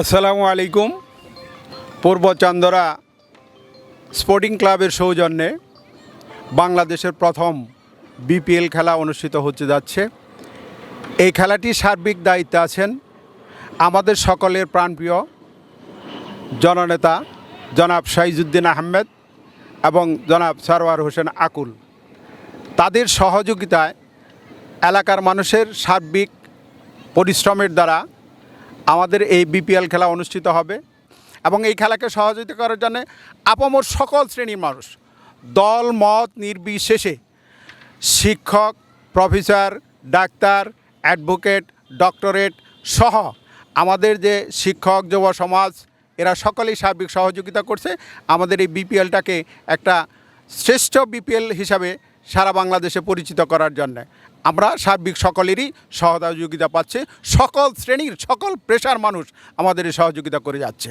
আসসালামু আলাইকুম। পূর্ব চান্দরা স্পোর্টিং ক্লাবের সৌজন্যে বাংলাদেশের প্রথম বিপিএল খেলা অনুষ্ঠিত হতে যাচ্ছে। এই খেলাটি সার্বিক দায়িত্বে আছেন আমাদের সকলের প্রাণপ্রিয় জননেতা জনাব শাহিজুদ্দিন আহমেদ এবং জনাব সারওয়ার হোসেন আকুল। তাদের সহযোগিতায় এলাকার মানুষের সার্বিক পরিশ্রমের দ্বারা আমাদের এই বিপিএল খেলা অনুষ্ঠিত হবে এবং এই খেলাকে সহযোগিতা করার জন্য আপামর সকল শ্রেণির মানুষ দল, মত নির্বিশেষে শিক্ষক, প্রফেসর, ডাক্তার, অ্যাডভোকেট, ডক্টরেট সহ আমাদের যে শিক্ষক, যুব সমাজ, এরা সকলেই সার্বিক সহযোগিতা করছে। আমাদের এই বিপিএলটাকে একটা শ্রেষ্ঠ বিপিএল হিসাবে সারা বাংলাদেশে পরিচিত করার জন্যে। আমরা সার্বিক সকলেরই সহযোগিতা পাচ্ছে। সকল শ্রেণির সকল পেশার মানুষ আমাদের সহযোগিতা করে যাচ্ছে।